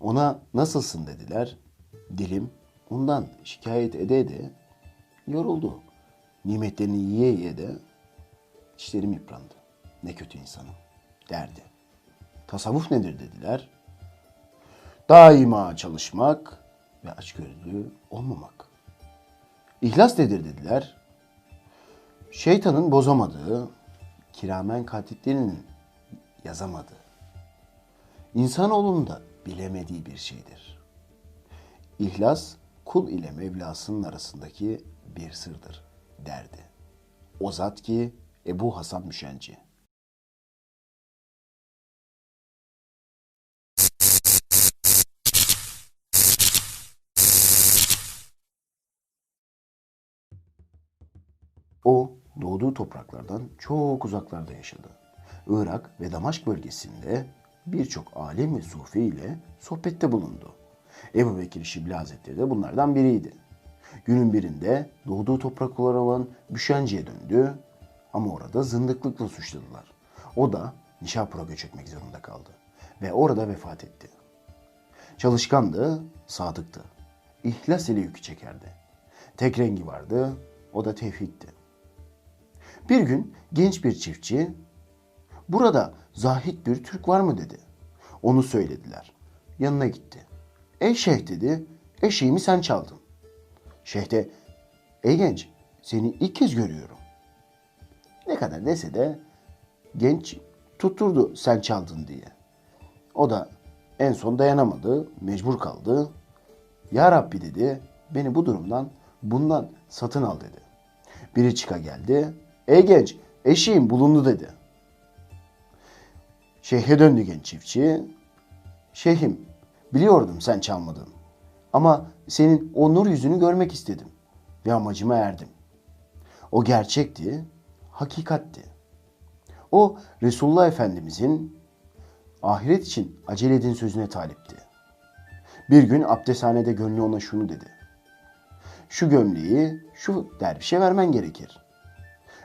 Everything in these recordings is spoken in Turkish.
Ona nasılsın dediler. Dilim ondan şikayet ede ede yoruldu. Nimetlerini yiye yiye de dişlerim yıprandı. Ne kötü insanım derdi. Tasavvuf nedir dediler. Daima çalışmak ve açgözlü olmamak. İhlas nedir dediler. Şeytanın bozamadığı, kiramen katiplerinin yazamadığı, insanoğlunun da bilemediği bir şeydir. İhlas, kul ile Mevlasının arasındaki bir sırdır derdi. O zat ki Ebu Hasan Müşenci. O doğduğu topraklardan çok uzaklarda yaşadı. Irak ve Damaşk bölgesinde birçok alim ve sufi ile sohbette bulundu. Ebu Bekir Şibli Hazretleri de bunlardan biriydi. Günün birinde doğduğu topraklara olan Büşenci'ye döndü ama orada zındıklıkla suçladılar. O da Nişapur'a göç etmek zorunda kaldı ve orada vefat etti. Çalışkandı, sadıktı. İhlas ile yükü çekerdi. Tek rengi vardı, o da tevhiddi. Bir gün genç bir çiftçi, burada zahit bir Türk var mı dedi. Onu söylediler. Yanına gitti. Ey şeyh dedi, eşeğimi sen çaldın. Şeyh de, ey genç seni ilk kez görüyorum. Ne kadar dese de genç tutturdu sen çaldın diye. O da en son dayanamadı, mecbur kaldı. Ya Rabbi dedi, beni bu durumdan, bundan satın al dedi. Biri çıka geldi. Ey genç, eşeğim bulundu dedi. Şeyhe döndü genç çiftçi. Şeyhim, biliyordum sen çalmadın. Ama senin o nur yüzünü görmek istedim. Ve amacıma erdim. O gerçekti, hakikatti. O Resulullah Efendimizin ahiret için acele edin sözüne talipti. Bir gün abdesthanede gönlü ona şunu dedi. Şu gömleği şu dervişe vermen gerekir.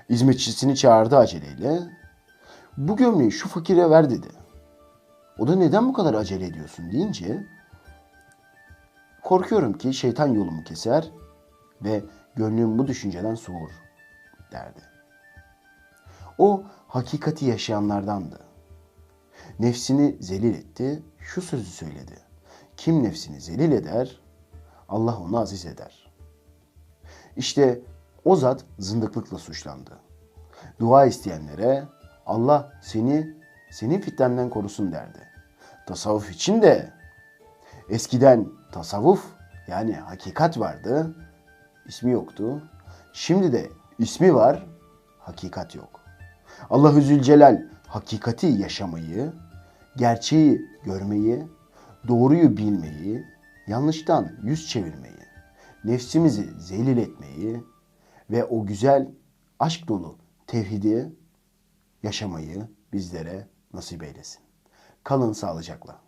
Hizmetçisini çağırdı aceleyle. Bu gömleği şu fakire ver dedi. O da neden bu kadar acele ediyorsun deyince korkuyorum ki şeytan yolumu keser ve gönlüm bu düşünceden soğur derdi. O hakikati yaşayanlardandı. Nefsini zelil etti, şu sözü söyledi. Kim nefsini zelil eder, Allah onu aziz eder. İşte o zat zındıklıkla suçlandı. Dua isteyenlere Allah seni senin fitnenden korusun derdi. Tasavvuf için de eskiden tasavvuf yani hakikat vardı, ismi yoktu. Şimdi de ismi var, hakikat yok. Allahü Zülcelal hakikati yaşamayı, gerçeği görmeyi, doğruyu bilmeyi, yanlıştan yüz çevirmeyi, nefsimizi zelil etmeyi ve o güzel aşk dolu tevhidi yaşamayı bizlere nasip eylesin. Kalın sağlıcakla.